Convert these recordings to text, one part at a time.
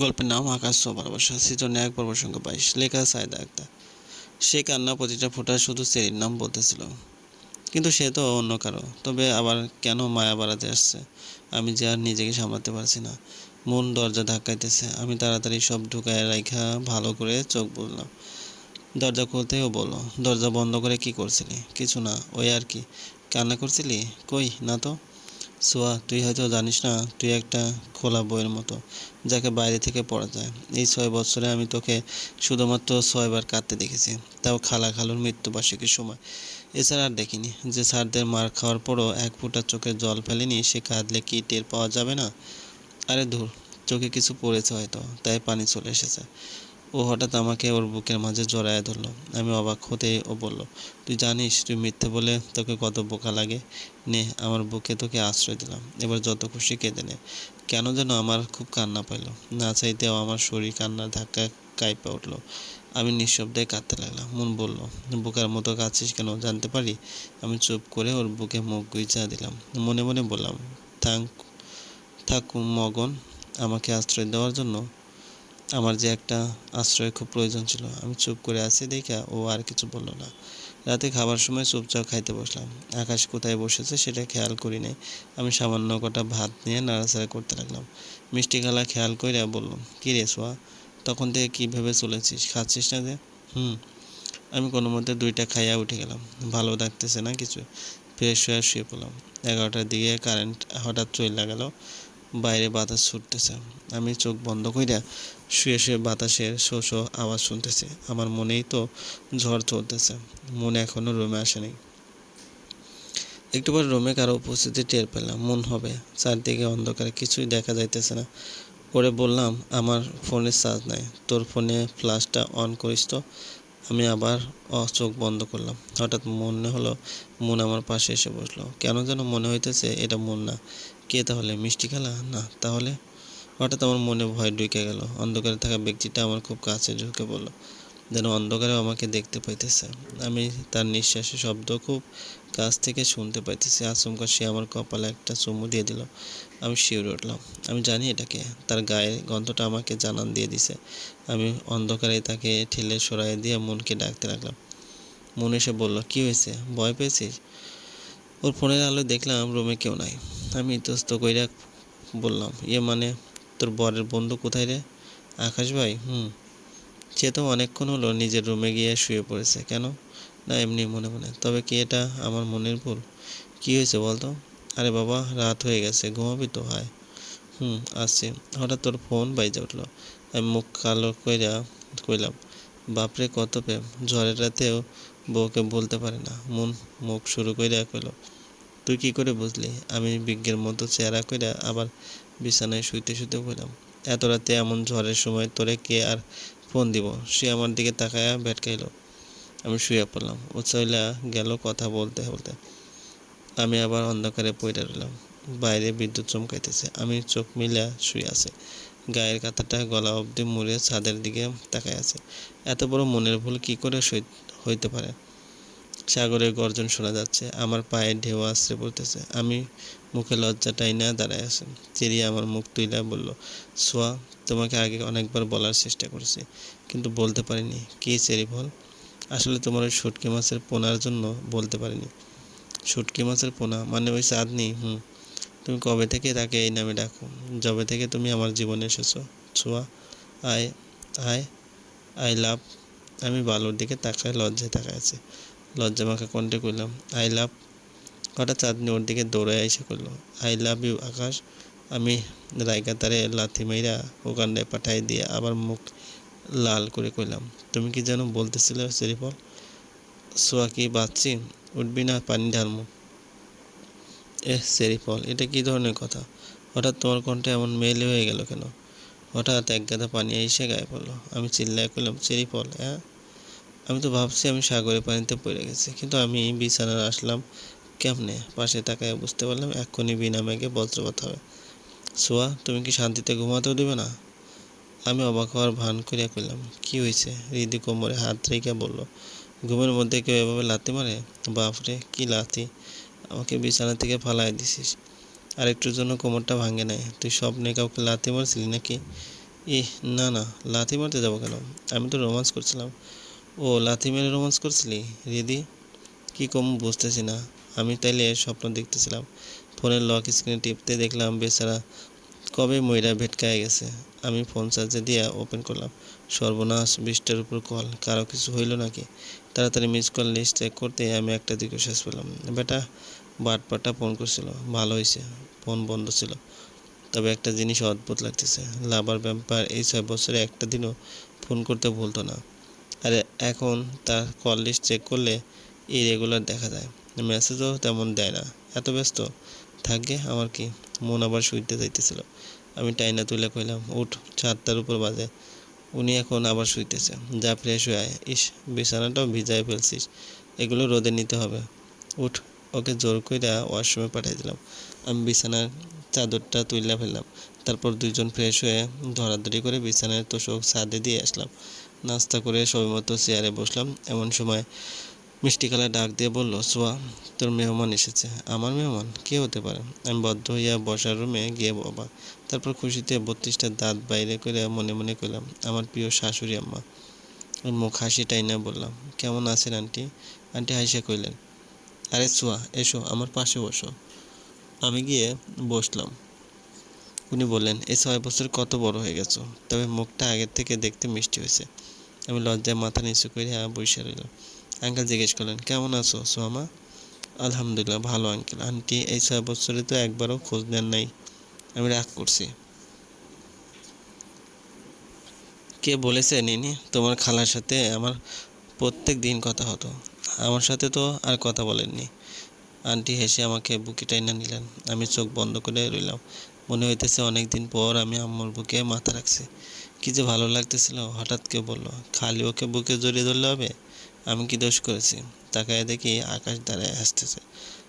গল্পের নাম আকাশ ও ভালোবাসা সিজন এক পর্ব সংখ্যা বাইশ লেখা সায়দা আক্তার। সে কান্না প্রতিটা ফোঁটা শুধু সেরির নাম বলতেছিল। কিন্তু সে তো অন্য কারও। তবে আবার কেন মায়া বাড়াতে আসছে? আমি যে আর নিজেকে সামলাতে পারছি না। মন দরজা ধাক্কাইতেছে। আমি তাড়াতাড়ি সব ঢুকায় রাইখা ভালো করে চোখ বললাম। দরজা খুলতেও বলো দরজা বন্ধ করে কি করছিলি? কিছু না, ওই আর কি। কান্না করছিলি? কই, না তো? সোয়া, তুই হয়তো জানিস না, তুই একটা খোলা বইয়ের মতো, যাকে বাইরে থেকে পড়া যায়। এই ছয় বছরে আমি তোকে শুধুমাত্র ছয়বার কাঁদতে দেখেছি। তাও খালা খালুর মৃত্যুবার্ষিকীর সময়। এছাড়া আর দেখিনি যে স্যারদের মার খাওয়ার পরও এক ফোঁটা চোখে জল ফেলেনি, সে কাঁদলে কি টের পাওয়া যাবে না? আরে ধুর, চোখে কিছু পড়েছে হয়তো, তাই পানি চলে এসেছে। ও হঠাৎ আমাকে ওর বুকের মাঝে জড়ায় ধরলো। আমি অবাক হতে ও বলল, তুই জানিস, তুই মিথ্যে বলে তোকে কত বোকা লাগে? নে, আমার বুকে তোকে আশ্রয় দিলাম। এবার যত খুশি কেঁদে নে। কেন যেন আমার খুব কান্না পাইল। না চাইতেও আমার শরীর কান্নার ধাক্কা কাঁপে উঠল। আমি নিঃশব্দে কাঁদতে লাগলাম। মন বলল, বোকার মতো কাঁদছিস কেন? জানতে পারি? আমি চুপ করে ওর বুকে মুখ গুইচা দিলাম। মনে মনে বললাম থ্যাংক থাক মগন, আমাকে আশ্রয় দেওয়ার জন্য আমার যে একটা আশ্রয় খুব প্রয়োজন ছিল, আমি চুপ করে আছি দেখা ও আর কিছু বলল না। রাতে খাবার সময় চুপচাপ খাইতে বসলাম। আকাশ কোথায় বসেছে সেটা খেয়াল করি নাই আমি সামান্য কটা ভাত নিয়ে নাড়াচাড়া করতে লাগলাম। মিষ্টি খালা খেয়াল কইরা বলল, কী রে সোয়া, তখন থেকে কী ভেবে চলেছিস? খাচ্ছিস না যে? হুম, আমি কোনো মতে দুইটা খাইয়া উঠে গেলাম। ভালো লাগতেছে না কিছু। ফ্রেশ হয়ে শুয়ে পড়লাম। এগারোটার দিকে কারেন্ট হঠাৎ চলে গেল। বাইরে বাতাস ছুটতেছে। আমি চোখ বন্ধ কইরা শুয়ে শুয়ে বাতাসের শো শো আওয়াজ শুনতেছি। আমার মনেই তো ঝড় চলতেছে। মন এখনও রুমে আসেনি একটু পর রুমে কারও উপস্থিতি টের পেলাম। মন হবে। চারদিকে অন্ধকারে কিছুই দেখা যাইতেছে না। করে বললাম, আমার ফোনের চার্জ নাই। তোর ফোনে ফ্ল্যাশটা অন করিস তো? আমি আবার চোখ বন্ধ করলাম। হঠাৎ মনে হলো মন আমার পাশে এসে বসল। কেন যেন মনে হইতেছে এটা মন না। কে তাহলে, মিষ্টি খেলা? না, তাহলে? হঠাৎ আমার মনে ভয় ঢুকে গেল। অন্ধকারে থাকা ব্যক্তিটা আমার খুব কাছে ঢুকে পড়ল। যেন অন্ধকারেও আমাকে দেখতে পাইতেছে। আমি তার নিঃশ্বাসের শব্দ খুব কাছ থেকে শুনতে পাইতেছি। আচমকা সে আমার কপালে একটা চুমু দিয়ে দিল। আমি শিউরে উঠলাম। আমি জানি এটাকে তার গায়ের গন্ধটা আমাকে জানান দিয়ে দিছে। আমি অন্ধকারে তাকে ঠেলে সরাই দিয়ে মনকে ডাকতে লাগলাম। মন এসে বলল, কি হয়েছে? ভয় পেয়েছিস? ওর ফোনের আলো দেখলাম রুমে কেউ নাই। আমি ইতস্ত কইরা বললাম ইয়ে মানে তোর বরের বন্ধু কোথায় রে? আকাশ ভাই, হুম, সে তো অনেকক্ষণ হলো নিজের রুমে গিয়ে শুয়ে পড়েছে। কেন? না, এমনি মনে মনে। তবে কি এটা আমার মনের ভুল? কি হয়েছে বলতো? আরে বাবা, রাত হয়ে গেছে, ঘুমাবি তো, হয়। হুম, আসছি। হঠাৎ তোর ফোন বাইজে উঠল। আমি মুখ কালো কইরা কইলাম বাপরে কত প্রেম, ঝড়ের রাতেও বউকে বলতে পারে না। মন মুখ শুরু কইরা কইল তুই কি করে বুঝলি? আমি বিজ্ঞের মতো চেহারা কইরা আবার বিছানায় শুইতে শুইতে কইলাম, এত রাতে এমন ঝড়ের সময় তোরে কে আর ফোন দিব? সে আমার দিকে তাকায়া ভেটকাইলো। আমি শুয়ে পড়লাম চইলা গেল কথা বলতে বলতে। আমি আবার অন্ধকারে পড়ে রইলাম, বাইরে বিদ্যুৎ চমকাইতেছে, আমি চোখ মিলা শুয়ে আছে। গায়ের কাঁথাটা গলা অবধি মুড়ে ছাদের দিকে তাকায় আছে। এত বড় মনের ভুল কি করে হইতে পারে? সাগরের গর্জন শোনা যাচ্ছে। আমার পায়ে ঢেউ আশ্রে পড়তেছে। আমি মুখে লজ্জাটাই না দাঁড়ায় আছে। চিরিয়া আমার মুখ তুইলা বলল, সোয়া, তোমাকে আগে অনেকবার বলার চেষ্টা করেছি, কিন্তু বলতে পারিনি। কী চেরি বল? আসলে তোমার ওই শুটকি মাছের পোনার জন্য বলতে পারিনি। শুটকি মাছের পোনা? মানে ওই চাঁদনি? হুম। তুমি কবে থেকে তাকে এই নামে ডাকো? যবে থেকে তুমি আমার জীবনে এসেছ? ছোঁয়া আই আই আই লাভ। আমি বালুর দিকে তাকায়, লজ্জায় তাকায় আছে। লজ্জা মাখা কণ্ঠে কইলাম, আই লাভ। হঠাৎ চাঁদনি ওর দিকে দৌড়ে এসে করল আই লাভ ইউ আকাশ। আমি রায়গা তারে লাথি মাইরা ওখানটায় পাঠাই দিয়ে আবার মুখ লাল করে কইলাম, তুমি কি যেন বলতেছিলে সেরিফল সোয়া কি বাচ্চি উঠবি না, পানি ঢালমু। এহ সেরিফল এটা কি ধরনের কথা? হঠাৎ তোমার কণ্ঠে এমন মেলে হয়ে গেল কেন? হঠাৎ এক গাদা পানি এসে গায়ে পড়ল, আমি চিল্লায় করলাম সেরিফল হ্যাঁ? আমি তো ভাবছি আমি সাগরের পানিতে পড়ে গেছি, কিন্তু আমি বিছানার আসলাম কেমনে? পাশে তাকায় বুঝতে পারলাম এক্ষুনি বিনা মেঘে বজ্রপাত হবে। সোয়া, তুমি কি শান্তিতে ঘুমাতেও দিবে না? আমি অবাক হওয়ার ভান করিয়া কইলাম, কি হয়েছে হৃদি কোমরে হাত রেখে বলল, ঘুমের মধ্যে কেউ এভাবে লাথি মারে? বাপরে, কি লাথি? আমাকে বিছানা থেকে ফালাই দিছিস। আর একটুর জন্য কোমরটা ভাঙে নাই। তুই স্বপ্নে কাউকে লাথি মারছিলি নাকি? ইহ, না না, লাথি মারতে যাব কেন? আমি তো রোমান্স করছিলাম। ও লাথি মেরে রোমান্স করছিলি? রিদি? কি কম বুঝতেছি না। আমি তাইলে স্বপ্ন দেখতেছিলাম। ফোনের লক স্ক্রিনে টিপতে দেখলাম বেচারা কবে ময়রা ভেটকায় গেছে। আমি ফোন চার্জে দিয়ে ওপেন করলাম। সর্বনাশ বৃষ্টির উপর কল কারও কিছু হইল নাকি? তাড়াতাড়ি মিস কল লিস্ট চেক করতে আমি একটা দিকে শেষ পেলাম। বেটা বাটপাটা ফোন করছিল। ভালো হয়েছে ফোন বন্ধ ছিল। তবে একটা জিনিস অদ্ভুত লাগতেছে। লাভার ব্যাম্পার এই ছয় বছরে একটা দিনও ফোন করতে ভুলতো না। আর এখন তার কল লিস্ট চেক করলে ইরেগুলার দেখা যায়। মেসেজও তেমন দেয় না। এত ব্যস্ত? থাকবে আমার কি? মন আবার শুইতে যাইতেছিল। আমি টাইনা তুলে কইলাম, উঠ চারটার উপর বাজে। উনি এখন আবার শুইতেছে। যা ফ্রেশ হয়ে আয়। ইস, বিছানাটাও ভিজায় ফেলছিস। এগুলো রোদে নিতে হবে। উঠ, ওকে জোর কইরা ওয়াশরুমে পাঠিয়ে দিলাম। আমি বিছানার চাদরটা তুইলা ফেললাম। তারপর দুইজন ফ্রেশ হয়ে ধরাধরি করে বিছানার তোষক ছাদে দিয়ে আসলাম। নাস্তা করে মতো চেয়ারে বসলাম। এমন সময় মিষ্টি খালা ডাক দিয়ে বলল, সোয়া, তোর মেহমান এসেছে। আমার মেহমান? কে হতে পারে? আমি বদ্ধ হইয়া বসার রুমে গিয়ে বাবা তারপর খুশিতে বত্রিশটা দাঁত বাইরে করে মনে মনে করলাম আমার প্রিয় শাশুড়ি আম্মা। মুখ হাসি টাইনা বললাম, কেমন আছেন আন্টি? আন্টি হাসিয়া কইলেন, আরে সোয়া, এসো, আমার পাশে বসো। আমি গিয়ে বসলাম। উনি বললেন এই ছয় বছর কত বড় হয়ে গেছো, তবে মুখটা আগের থেকে দেখতে মিষ্টি হয়েছে। আমি লজ্জায় মাথা নিচু করে বসে রইলাম আঙ্কেল জিজ্ঞেস করলেন, কেমন আছো সোহামা? আলহামদুলিল্লাহ, ভালো আঙ্কেল। আন্টি, এই ছয় বছরে তো একবারও খোঁজ নেন নাই। আমি রাগ করছি। কে বলেছে নিনি তোমার খালার সাথে আমার প্রত্যেক দিন কথা হতো। আমার সাথে তো আর কথা বলেননি। আন্টি হেসে আমাকে বুকে টাইনা নিলেন। আমি চোখ বন্ধ করে রইলাম। মনে হইতেছে অনেক দিন পর আমি আম্মুর বুকে মাথা রাখছি। কি যে ভালো লাগতেছিল, হঠাৎ কেউ বলল, খালি ওকে বুকে জড়িয়ে ধরলে হবে? আমি কি দোষ করেছি? তাকায় দেখি আকাশ দাঁড়ায় হাসতেছে।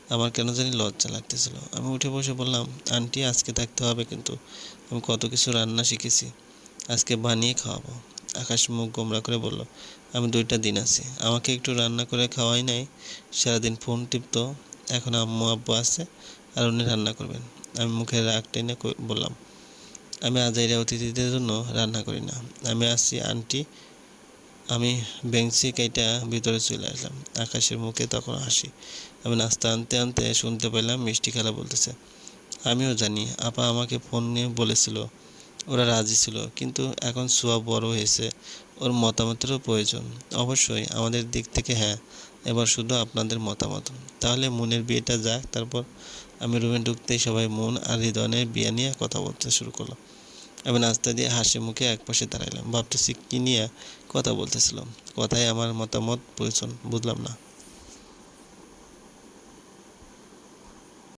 আমার কেন জানি লজ্জা লাগতেছিল। আমি উঠে বসে বললাম, আন্টি, আজকে থাকতে হবে কিন্তু। আমি কত কিছু রান্না শিখেছি। আজকে বানিয়ে খাওয়াবো। আকাশ মুখ গোমরা করে বলল, আমি দুইটা দিন আছি। আমাকে একটু রান্না করে খাওয়াই নাই। সারাদিন ফোন টিপতো। এখন আম্মু, আব্বু আছে আর উনি রান্না করবেন। আমি মুখে রাগ টেনে বললাম আমি আজাইরা অতিথিদের জন্য রান্না করি না। আমি আসছি আন্টি, আমি বেঞ্চি কাইটা ভিতরে চলে আসলাম। আকাশের মুখে তখন হাসি আমি নাস্তা আনতে আনতে শুনতে পেলাম মিষ্টি খেলা বলতেছে, আমিও জানি, আপা আমাকে ফোন নিয়ে বলেছিল, ওরা রাজি ছিল, কিন্তু এখন সোয়া বড় হয়েছে, ওর মতামতেরও প্রয়োজন। অবশ্যই আমাদের দিক থেকে হ্যাঁ এবার শুধু আপনাদের মতামত। তাহলে মনের বিয়েটা যাক, তারপর আমি রুমে ঢুকতেই সবাই মন আর হৃদয়নের বিয়ে নিয়ে কথা বলতে শুরু করলাম। আমি নাস্তা দিয়ে হাসি মুখে এক পাশে দাঁড়াইলাম। ভাবতেছি কি নিয়ে কথা বলতেছিলাম। কথায় আমার মতামত প্রয়োজন, বুঝলাম না।